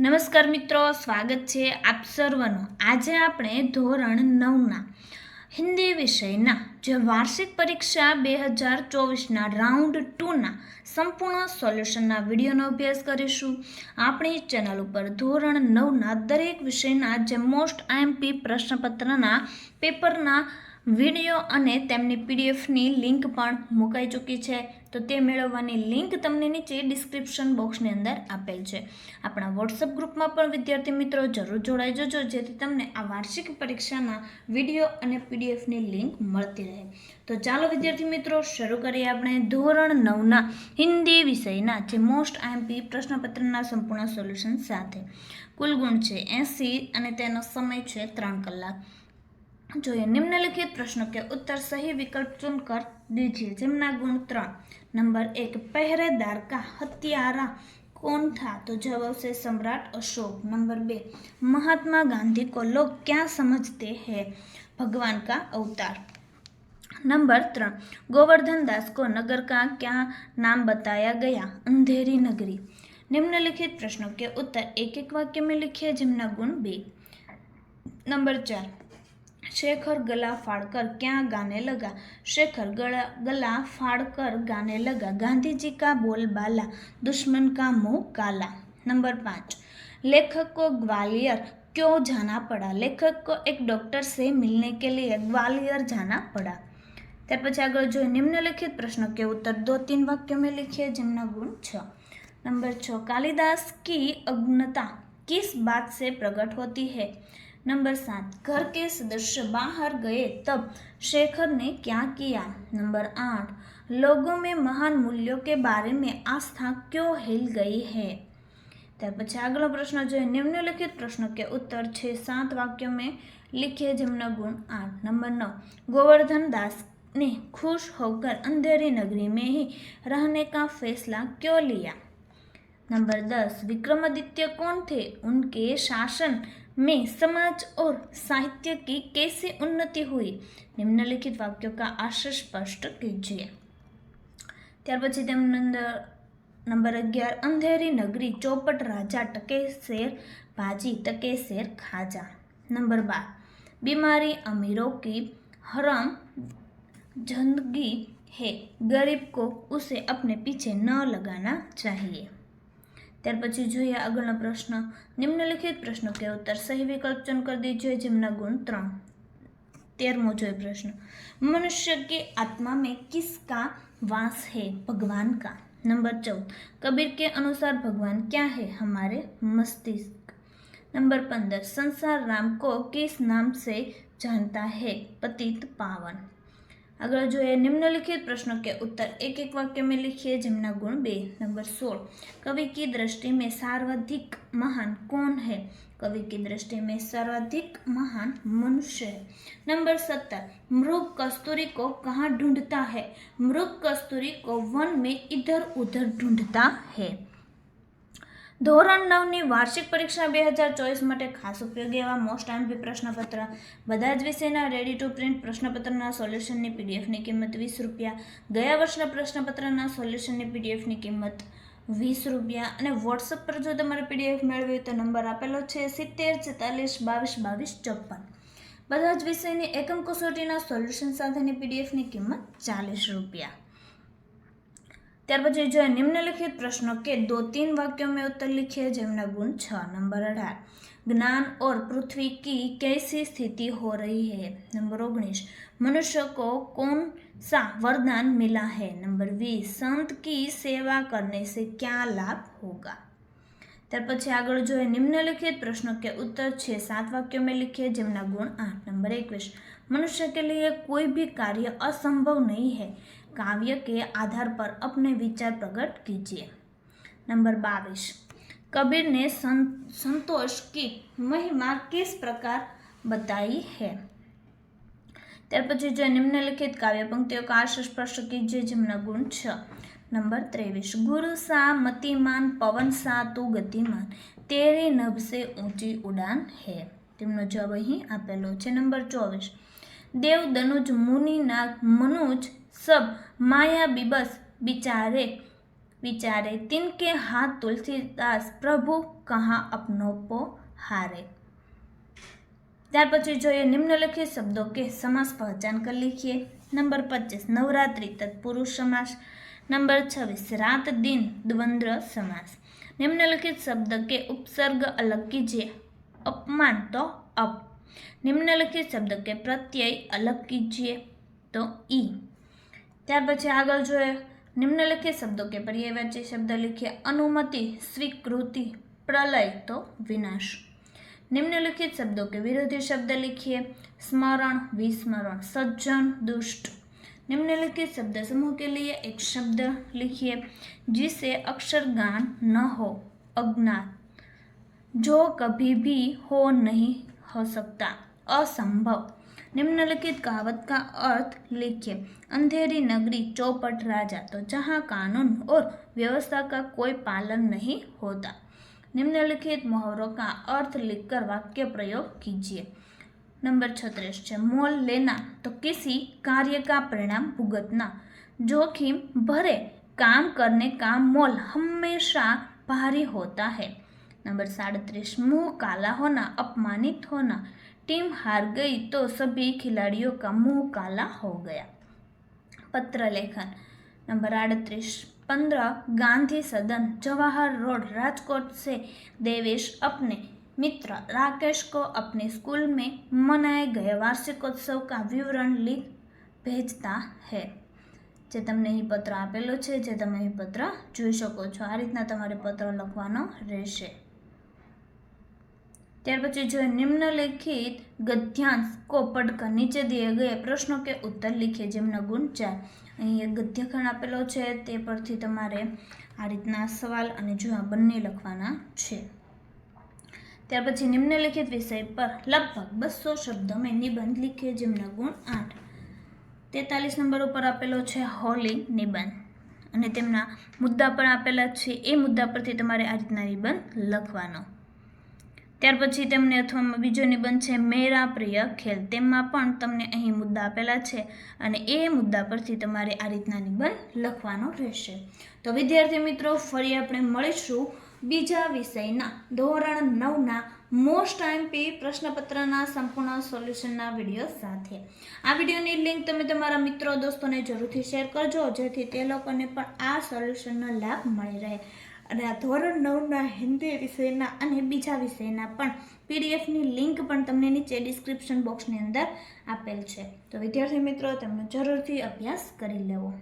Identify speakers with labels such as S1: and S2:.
S1: નમસ્કાર મિત્રો, સ્વાગત છે આપ સર્વનું. આજે આપણે ધોરણ નવના હિન્દી વિષયના જે વાર્ષિક પરીક્ષા બે હજાર ચોવીસના રાઉન્ડ ટુના સંપૂર્ણ સોલ્યુશનના વિડીયોનો અભ્યાસ કરીશું. આપણી ચેનલ ઉપર ધોરણ નવના દરેક વિષયના જે મોસ્ટ આઈએમપી પ્રશ્નપત્રના પેપરના વીડિયો અને તેમની પીડીએફની લિંક પણ મુકાઈ ચૂકી છે. તો તે મેળવવાની લિંક તમને નીચે ડિસ્ક્રિપ્શન બોક્સની અંદર આપેલ છે. આપણા વોટ્સઅપ ગ્રુપમાં પણ વિદ્યાર્થી મિત્રો જરૂર જોડાઈ જજો, જેથી તમને આ વાર્ષિક પરીક્ષાના વીડિયો અને પીડીએફની લિંક મળતી રહે. તો ચાલો વિદ્યાર્થી મિત્રો, શરૂ કરીએ આપણે ધોરણ નવના હિન્દી વિષયના, જે મોસ્ટ આઈએમપી પ્રશ્નપત્રના સંપૂર્ણ સોલ્યુશન સાથે. કુલ ગુણ છે એંસી અને તેનો સમય છે ત્રણ કલાક. જોઈએ નિમ્નલિખિત પ્રશ્નો के उत्तर सही विकल्प चुनकर दीजिए जिमना गुण ત્રણ नंबर एक पहरेदार का हत्यारा कौन था तो जवाब से सम्राट अशोक नंबर बे महात्मा गांधी को लोग क्या समझते हैं भगवान का अवतार नंबर त्रण गोवर्धन दास को नगर का क्या नाम बताया गया अंधेरी नगरी निम्नलिखित प्रश्नों के उत्तर एक एक वाक्य में लिखिए जिमना गुण बे नंबर चार शेखर गला फाड़कर क्या गाने लगा शेखर गला गला फाड़कर गाने लगा गांधी जी का बोलबाला दुश्मन का मुंह काला नंबर पाँच लेखक को ग्वालियर क्यों जाना पड़ा लेखक को एक डॉक्टर से मिलने के लिए ग्वालियर जाना पड़ा ત્યાર પછી આગળ જોઈએ નિમ્નલિખિત પ્રશ્નો के उत्तर दो तीन वाक्यों में लिखिए जिमना गुण छ नंबर छ कालिदास की अग्नता किस बात से प्रकट होती है नंबर सात घर के सदस्य बाहर गए तब शेखर ने क्या किया नंबर आठ लोगों में महान मूल्यों के बारे में आस्था क्यों हिल गई है ત્યાર પછી આગલો પ્રશ્ન જોઈએ નિમ્નલિખિત પ્રશ્નો के उत्तर छः सात वाक्यों में लिखिए जमुना गुण आठ नंबर नौ गोवर्धन दास ने खुश होकर अंधेरी नगरी में ही रहने का फैसला क्यों लिया नंबर दस विक्रमादित्य कौन थे उनके शासन में समाज और साहित्य की कैसे उन्नति हुई निम्नलिखित वाक्यों का आशय स्पष्ट कीजिए ત્યાર પછી તેમની અંદર નંબર અગિયાર અંધેરી નગરી ચોપટ રાજા ટકે શેર ભાજી ટકે શેર ખાજા नंबर बार बीमारी अमीरों की हराम जिंदगी है गरीब को उसे अपने पीछे न लगाना चाहिए त्यार પછી જોઈએ આગળનો प्रश्न निम्नलिखित प्रश्न के उत्तर सही विकल्प ચૂન कर दीजिए જેમના गुण ત્રણ. तेरमो जो प्रश्न मनुष्य के आत्मा में किसका वास है भगवान का नंबर चौदह कबीर के अनुसार भगवान क्या है हमारे मस्तिष्क नंबर पंद्रह संसार राम को किस नाम से जानता है पतित पावन अगर जो है निम्नलिखित प्रश्नों के उत्तर एक एक वाक्य में लिखिए जमुना गुण बे नंबर सोलह कवि की दृष्टि में सर्वाधिक महान कौन है कवि की दृष्टि में सर्वाधिक महान मनुष्य है नंबर सत्तर मृग कस्तूरी को कहाँ ढूंढता है मृग कस्तूरी को वन में इधर उधर ढूंढता है ધોરણ નવની વાર્ષિક પરીક્ષા બે હજાર ચોવીસ માટે ખાસ ઉપયોગી એવા મોસ્ટ આઈએમપી પ્રશ્નપત્ર, બધા જ વિષયના રેડી ટુ પ્રિન્ટ પ્રશ્નપત્રના સોલ્યુશનની પીડીએફની કિંમત વીસ રૂપિયા, ગયા વર્ષના પ્રશ્નપત્રના સોલ્યુશનની પીડીએફની કિંમત વીસ રૂપિયા અને વોટ્સઅપ પર જો તમારે પીડીએફ મેળવી તો નંબર આપેલો છે સિત્તેર, છેતાલીસ, બાવીસ બાવીસ, ચોપન. બધા જ વિષયની એકમ કસોટીના સોલ્યુશન સાથેની પીડીએફની કિંમત ચાલીસ રૂપિયા. ત્યાર પછી जो निम्नलिखित प्रश्नों के दो तीन वाक्यों में उत्तर लिखिए जमुना गुण छ नंबर अठार ज्ञान और पृथ्वी की कैसी स्थिति हो रही है नंबर ओगनीस मनुष्य को कौन सा वरदान मिला है नंबर बीस संत की सेवा करने से क्या लाभ होगा ત્યાર પછી આગળ જોઈએ નિમ્નલિખિત प्रश्नों के उत्तर छः सात वाक्यों में लिखिए जमुना गुण आठ नंबर इक्कीस मनुष्य के लिए कोई भी कार्य असंभव नहीं है काव्य के आधार पर अपने विचार प्रकट कीजिए नंबर बाईस कबीर ने सं, संतोष की महिमा किस प्रकार बताई है ત્યાર પછી જો નિમ્નલિખિત કાવ્ય પંક્તિઓ का आशय स्पष्ट कीजिए जमुना गुण छ नंबर ત્રેવીસ गुरु सा मतिमान पवन सा तू गतिमान तेरे नभ से ऊंची उड़ान है તેમનો જવાબ અહીં આપેલો છે નંબર ચોવીસ દેવ દનુજ મુનિ નાગ મનુજ सब माया बिबस बिचारे बिचारे। तिनके हाथ तुलसीदास, प्रभु कहाँ अपनो पो हारे। त्यार पछि जो ये निम्नलिखित शब्दों के समास पहचान कर लिखिए नंबर पच्चीस नवरात्रि तत्पुरुष समास नंबर छब्बीस रात दिन द्वंद्र समास निम्नलिखित शब्द के उपसर्ग अलग कीजिए अपमान तो अप निम्नलिखित शब्द के प्रत्यय अलग कीजिए तो ई ત્યાર પછી આગળ જોઈએ નિમ્નલિખિત શબ્દો કે પર્યાયવાચી શબ્દ લીખીએ અનુમતિ સ્વીકૃતિ પ્રલય તો વિનાશ निम्नलिखित शब्दों के विरोधी शब्द लिखिए स्मरण विस्मरण सज्जन दुष्ट निम्नलिखित शब्द समूह के लिए एक शब्द लिखिए जिसे अक्षर गान न हो अज्ञात जो कभी भी हो नहीं हो सकता असंभव निम्नलिखित कहावत का अर्थ लिखिए। अंधेरी नगरी चौपट राजा तो जहाँ कानून और व्यवस्था का कोई पालन नहीं होता। निम्नलिखित मुहावरों का अर्थ लिखकर वाक्य प्रयोग कीजिए। नंबर छत्तीस, मोल लेना तो किसी कार्य का परिणाम भुगतना। जोखिम भरे काम करने का मोल हमेशा भारी होता है। नंबर साड़तीस मुँह काला होना, अपमानित होना। टीम हार गई तो सभी खिलाड़ियों का मुंह काला हो गया पत्र लेखन नंबर अड़तीस पंद्रह गांधी सदन जवाहर रोड राजकोट से देवेश अपने मित्र राकेश को अपने स्कूल में मनाए गए वार्षिकोत्सव का विवरण लिख भेजता है જે તમને અહીં પત્ર આપેલો છે જે તમે અહીં પત્ર જોઈ શકો છો આ રીતના તમારે પત્ર લખવાનો રહેશે ત્યાર પછી જો નિમ્નલિખિત ગદ્યાંશ કો પડકા નીચે દે ગયા પ્રશ્નો કે ઉત્તર લિખે જેમનો ગુણ ચાર. અહીં ગદ્યખંડ આપેલો છે, તે પરથી તમારે આ રીતના સવાલ અને જો બંને લખવાના છે. ત્યાર પછી નિમ્નલિખિત વિષય પર લગભગ બસો શબ્દ મેં નિબંધ લીખીએ જેમના ગુણ આઠ. તેતાલીસ નંબર ઉપર આપેલો છે, હોલી નિબંધ. અને તેમના મુદ્દા પણ આપેલા છે, એ મુદ્દા પરથી તમારે આ રીતના નિબંધ લખવાનો. ત્યાર પછી તેમને અથવા બીજો નિબંધ છે, મેરા પ્રિય ખેલ. તેમાં પણ તમને અહીં મુદ્દા આપેલા છે અને એ મુદ્દા પરથી તમારે આ રીતના નિબંધ લખવાનો રહેશે. તો વિદ્યાર્થી મિત્રો, ફરી આપણે મળીશું બીજા વિષયના ધોરણ નવના મોસ્ટ આઈમ્પી પ્રશ્નપત્રના સંપૂર્ણ સોલ્યુશનના વીડિયો સાથે. આ વિડીયોની લિંક તમે તમારા મિત્રો, દોસ્તોને જરૂરથી શેર કરજો, જેથી તે લોકોને પણ આ સોલ્યુશનનો લાભ મળી રહે. અને આ ધોરણ નવના હિન્દી વિષયના અને બીજા વિષયના પણ પીડીએફની લિંક પણ તમને નીચે ડિસ્ક્રિપ્શન બોક્સની અંદર આપેલ છે. તો વિદ્યાર્થી મિત્રો, તેમનો જરૂરથી અભ્યાસ કરી લેવો.